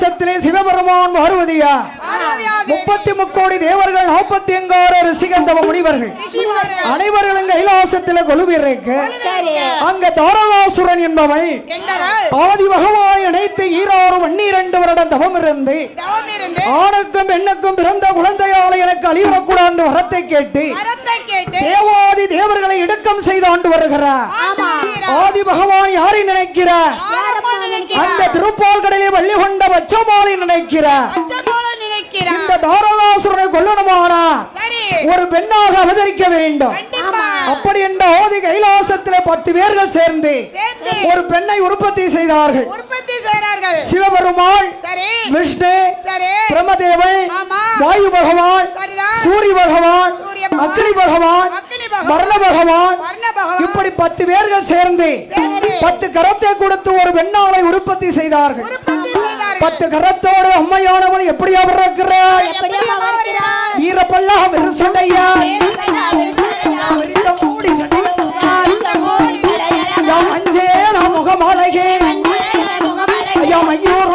சிவபெருமான் பார்வதியா பார்வதியாதேவி. முப்பத்தி முக்கோடி தேவர்கள் நாற்பத்தி எங்காறு ரிஷிகள் தவ முனிவர்கள். அனைவர்களும் கைலாசத்தில் கொலுவிற்கு சரி. அங்க தாரகாசுரன் என்றால் ஆதி பகவான் அனைத்து ஈராறு பன்னிரண்டு வருடம் தவம் இருந்து ஆணுக்கும் பெண்ணுக்கும் பிறந்த குழந்தையால எனக்கு அழியக்கூடாது வரத்தை கேட்டு தேவாதி தேவர்களை இடுக்கம் செய்து ஆண்டு வருகிறார். ஆதி பகவான் யாரை நினைக்கிறார்? அந்த திருப்பால் கடலில் வள்ளி கொண்ட பச்சமாலை நினைக்கிறார். இந்த தாரகாசுரனை கொல்லணுமானா ஒரு பெண்ணாக அவதரிக்க வேண்டும். அப்படி என்ற ஆதி கைலாசத்தில் பத்து பேர்கள் சேர்ந்து ஒரு பெண்ணை உற்பத்தி செய்தார்கள். சிவபெருமாள் சரி. விஷ்ணு ஆமா. வாயு பகவான். சூரிய பகவான் அக்னி பகவான், வர்ண பகவான். இப்படி பத்து பேர்கள் சேர்ந்து. பத்து கரத்தை கொடுத்து ஒரு பெண்ணாளை உற்பத்தி செய்தார்கள் பத்து கரத்தோடு அம்மையானவள் எப்படியா பிறக்கிறாள் எப்படியம்மா வருகிறார்? வீரப்பல்லா விரிசடையா இந்த மூடி சடையா மோடி யாம் அஞ்சே நாம் முகமாலையே ஐயா மையூர்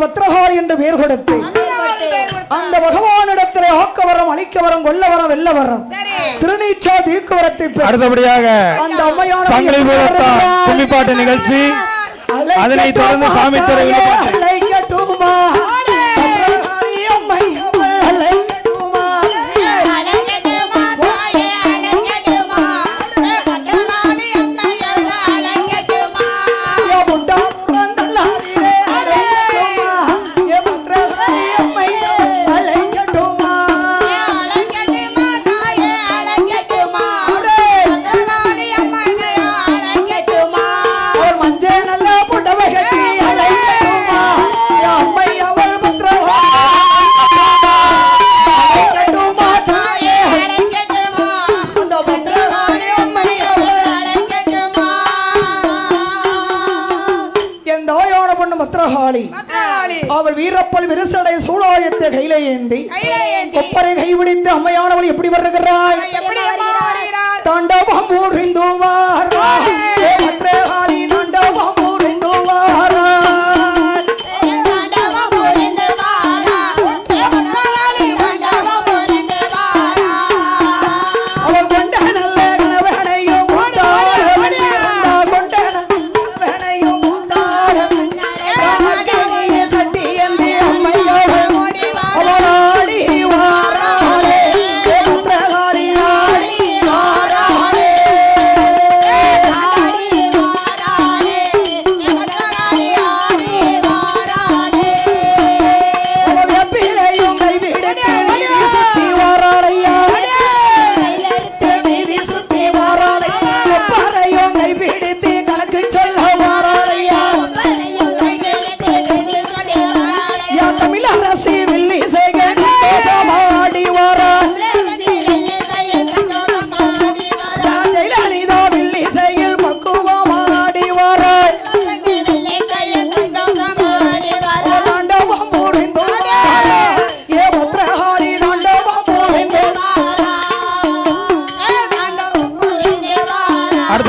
பத்திரகாளி என்று பெயர் கொடுத்து அந்த பகவானிடத்திலே ஆக்க வரம் அழிக்க வரம் கொல்ல வரம் வெல்ல வரம் சரி. திருநீச்சா தீக்கு வரத்தை பெற்று அடுத்தபடியாக அந்த அம்மையான சங்கிலி கும்மிப்பாட்டு நிகழ்ச்சி. அதனைத் தொடர்ந்து சாமி அவள் வீரப்பல் விரிசடை சூடாயத்தை கையில ஏந்தி கொப்பரை கைபிடித்து அம்மையானவள் எப்படி வருகிறாள்? தாண்டவம் புரிந்துவாரா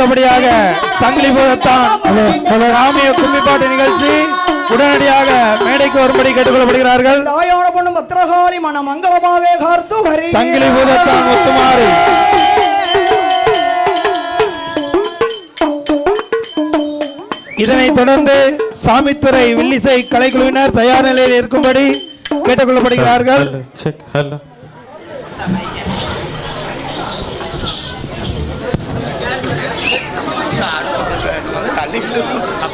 உடனடியாக சங்கிலி பூதத்தான் ராமிய கும்மிப்பாட்டு நிகழ்ச்சி உடனடியாக மேடைக்கு வரும்படி கேட்டுக்கொள்ளப்படுகிறார்கள். தாயான பொண்ணு பத்திரகாளி மன மங்களமாவே கார்த்து ஹரி சங்கிலி பூதத்தான் முத்துமாறு. இதனைத் தொடர்ந்து சாமித்துறை வில்லிசை கலைக்குழுவினர் தயார் நிலையில் இருக்கும்படி கேட்டுக்கொள்ளப்படுகிறார்கள். Valeu!